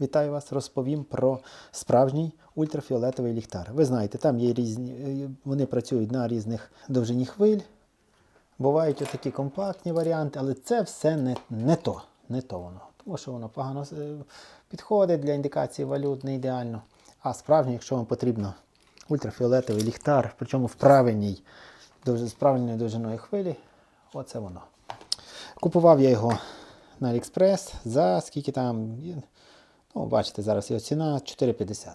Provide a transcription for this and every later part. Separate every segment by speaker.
Speaker 1: Вітаю вас, розповім про справжній ультрафіолетовий ліхтар. Ви знаєте, там є різні, е, вони працюють на різних довжині хвиль. Бувають такі компактні варіанти, але це все не, не то. Не то воно. Тому що воно погано е, підходить для індикації валют, не ідеально. А справжній, якщо вам потрібно ультрафіолетовий ліхтар, причому в правильній, з правильною довжиною хвилі, оце воно. Купував я його на AliExpress за скільки там. Ну, бачите, зараз його ціна 4,50.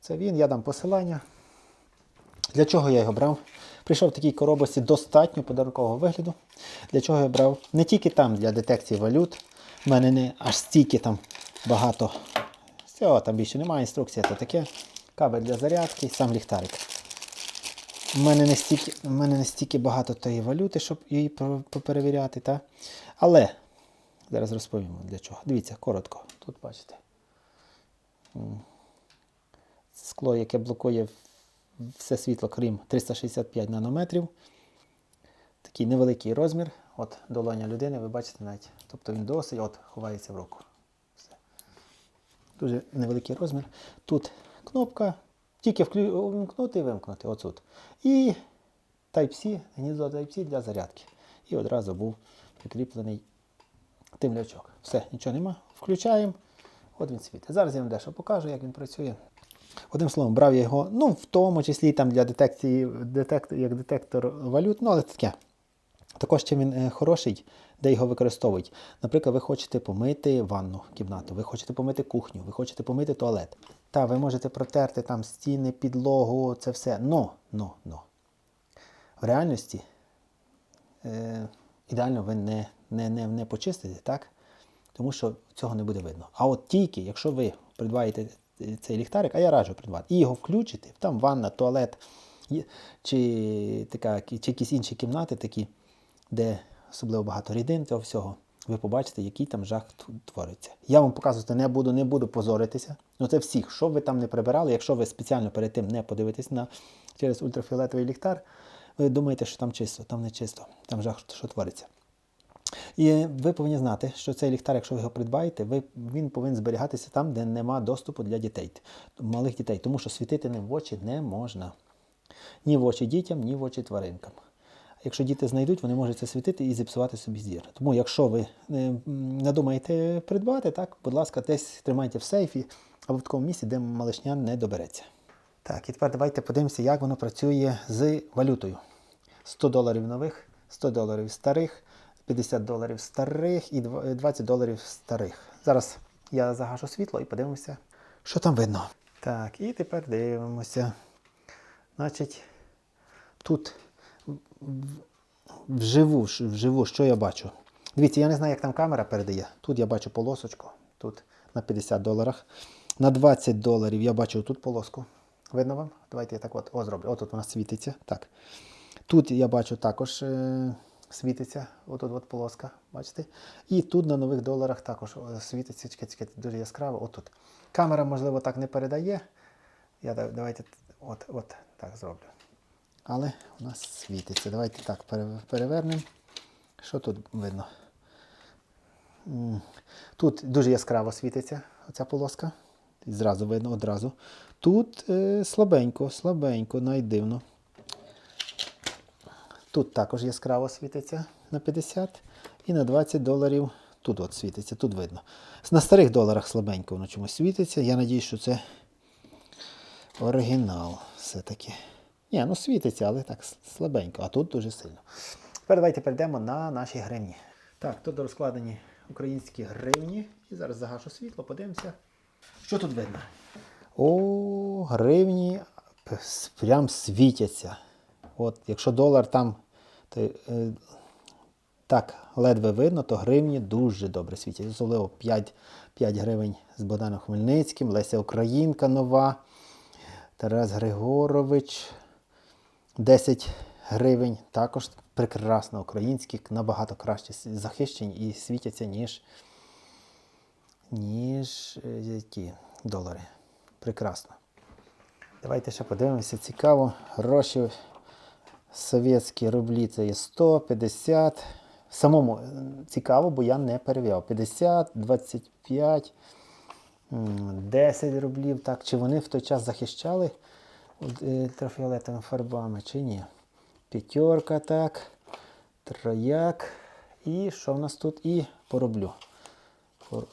Speaker 1: Це він, я дам посилання. Для чого я його брав? Прийшов в такій коробочці достатньо подарункового вигляду. Для чого я брав? Не тільки там для детекції валют. У мене не аж стільки там багато. Всього там більше немає інструкції, то таке. Кабель для зарядки, сам ліхтарик. У мене не стільки, у мене не стільки багато тієї валюти, щоб її поперевіряти. Та? Але зараз розповімо для чого. Дивіться, коротко. Тут бачите. Скло, яке блокує все світло, крім 365 нанометрів. Такий невеликий розмір. От долоня людини, ви бачите навіть. Тобто він досить от, ховається в руку. Все. Дуже невеликий розмір. Тут кнопка. Тільки вклю... вимкнути і вимкнути. Оцут. І Type-C, гніздо Type-C для зарядки. І одразу був прикріплений темлячок. Все, нічого нема. Включаємо. От він світить. Зараз я вам дещо покажу, як він працює. Одним словом, брав я його, ну, в тому числі там для детекції, детект, як детектор валют, ну, але таке. Також чим він е, хороший, де його використовують. Наприклад, ви хочете помити ванну кімнату, ви хочете помити кухню, ви хочете помити туалет. Та, ви можете протерти там стіни, підлогу, це все. Но, но, но. В реальності е, ідеально ви не, не, не, не почистите, так? Тому що цього не буде видно. А от тільки, якщо ви придбаєте цей ліхтарик, а я раджу придбати, і його включите, там ванна, туалет, чи, така, чи якісь інші кімнати такі, де особливо багато рідин, цього всього, ви побачите, який там жах твориться. Я вам показувати не буду, не буду позоритися. Ну це всіх, що ви там не прибирали, якщо ви спеціально перед тим не подивитесь на через ультрафіолетовий ліхтар, ви думаєте, що там чисто, там не чисто, там жах, що твориться. І ви повинні знати, що цей ліхтар, якщо ви його придбаєте, ви, він повинен зберігатися там, де нема доступу для дітей, малих дітей, тому що світити ним в очі не можна. Ні в очі дітям, ні в очі тваринкам. Якщо діти знайдуть, вони можуть це світити і зіпсувати собі зір. Тому, якщо ви е, надумаєте придбати, так, будь ласка, десь тримайте в сейфі або в такому місці, де малишня не добереться. Так, і тепер давайте подивимося, як воно працює з валютою. 100 доларів нових, 100 доларів старих, 50 доларів старих і 20 доларів старих. Зараз я загашу світло і подивимося, що там видно. Так, і тепер дивимося. Значить, тут вживу, вживу, що я бачу? Дивіться, я не знаю, як там камера передає. Тут я бачу полосочку, тут на 50 доларах. На 20 доларів я бачу тут полоску. Видно вам? Давайте я так от о, зроблю. Отут вона світиться. Так. Тут я бачу також е, світиться, отут от полоска, бачите? І тут на нових доларах також е, світиться, чекайте, чекайте, дуже яскраво. Отут. Камера, можливо, так не передає. Я давайте от, от так зроблю. Але у нас світиться. Давайте так перевернемо. Що тут видно? Тут дуже яскраво світиться оця полоска. І Зразу видно, одразу. Тут е, слабенько, слабенько, навіть дивно. Тут також яскраво світиться на 50 і на 20 доларів тут от світиться, тут видно. На старих доларах слабенько воно чомусь світиться. Я надію, що це оригінал все-таки. Ні, ну світиться, але так слабенько, а тут дуже сильно. Тепер давайте перейдемо на наші гривні. Так, тут розкладені українські гривні. І зараз загашу світло, подивимося. Що тут видно? О, гривні прям світяться. От, якщо долар там то, е, так ледве видно, то гривні дуже добре світять. Особливо 5, 5 гривень з Богданом Хмельницьким, Леся Українка нова, Тарас Григорович, 10 гривень. Також прекрасно українські, набагато краще захищені і світяться, ніж, ніж е, ті долари. Прекрасно. Давайте ще подивимося. Цікаво. Гроші совєтські рублі це є 100, 50. Самому е, цікаво, бо я не перевіряв. 50, 25. 10 рублів, так. Чи вони в той час захищали ультрафіолетовими фарбами, чи ні? П'ятерка, так. Трояк. І що в нас тут? І по рублю.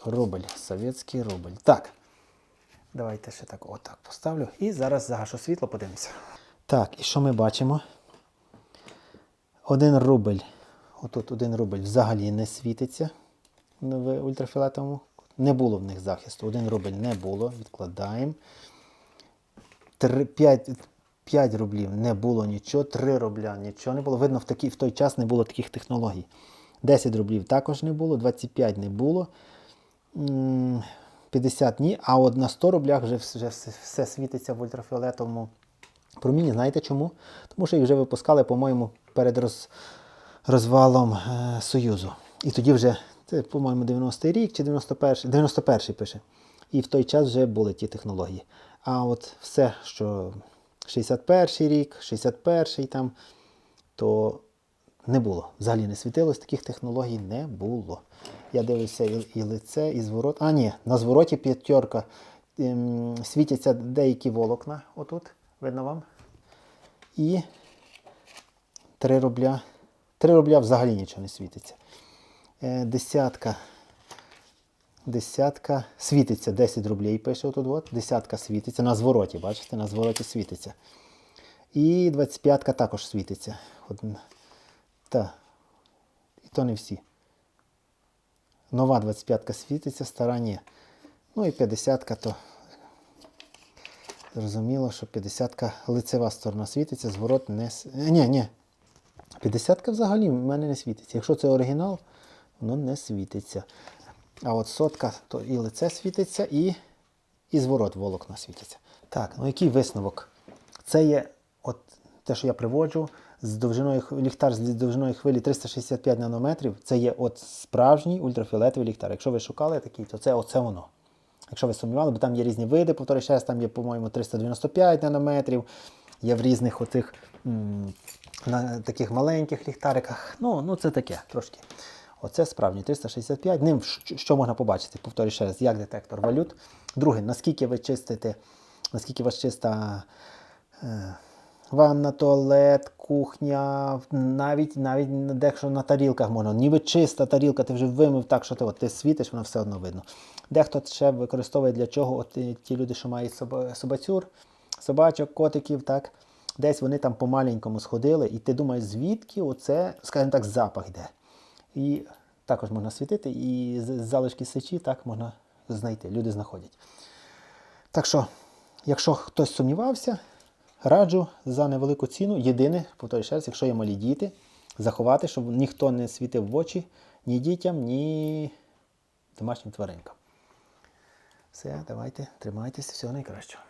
Speaker 1: Рубль. Совєтський рубль. Так. Давайте ще так отак поставлю. І зараз загашу світло, подивимося. Так, і що ми бачимо? Один рубль. Отут один рубль взагалі не світиться в ультрафіолетовому. Не було в них захисту. Один рубль не було. Відкладаємо. 5, 5 рублів не було нічого, 3 рубля нічого не було. Видно, в, такий, в той час не було таких технологій. 10 рублів також не було, 25 не було. 50 ні, а от на 100 рублях вже, вже все, світиться в ультрафіолетовому проміні. Знаєте чому? Тому що їх вже випускали, по-моєму, перед роз, розвалом е, Союзу. І тоді вже, це, по-моєму, 90-й рік чи 91-й, 91-й пише. І в той час вже були ті технології. А от все, що 61-й рік, 61-й там, то не було. Взагалі не світилось, таких технологій не було. Я дивлюся і, і лице, і зворот. А, ні, на звороті п'ятерка ем, світяться деякі волокна. Отут, видно вам. І 3 рубля. 3 рубля взагалі нічого не світиться. Е, десятка. Десятка світиться, 10 рублей пише отут. От. Десятка світиться. На звороті, бачите, на звороті світиться. І 25-ка також світиться. Одна. Та. І то не всі. Нова 25-ка світиться, стара ні. Ну і 50-ка то. Зрозуміло, що 50-ка лицева сторона світиться, зворот не. е, Ні, ні. 50-ка взагалі в мене не світиться. Якщо це оригінал, воно не світиться. А от сотка, то і лице світиться, і, і зворот волокна світиться. Так, ну який висновок? Це є от те, що я приводжу, з довжиною ліхтар з довжиною хвилі 365 нанометрів. Це є от справжній ультрафіолетовий ліхтар. Якщо ви шукали такий, то це оце воно. Якщо ви сумнівали, бо там є різні види, повторюю там є, по-моєму, 395 нанометрів, є в різних оцих на таких маленьких ліхтариках. Ну, ну це таке трошки. Оце справжній 365. Ним що, можна побачити? Повторюю ще раз, як детектор валют. Друге, наскільки ви чистите, наскільки у вас чиста е, ванна, туалет, кухня, навіть навіть дехто на тарілках можна. Ніби чиста тарілка, ти вже вимив так, що ти, от, ти світиш, воно все одно видно. Дехто ще використовує для чого от, ті люди, що мають собацюр, собачок, котиків, так? Десь вони там по-маленькому сходили, і ти думаєш, звідки оце, скажімо так, запах йде. І також можна світити, і залишки сечі так можна знайти. Люди знаходять. Так що, якщо хтось сумнівався, раджу за невелику ціну. Єдине, повторюю ще раз, якщо є малі діти, заховати, щоб ніхто не світив в очі ні дітям, ні домашнім тваринкам. Все, давайте, тримайтеся, всього найкращого.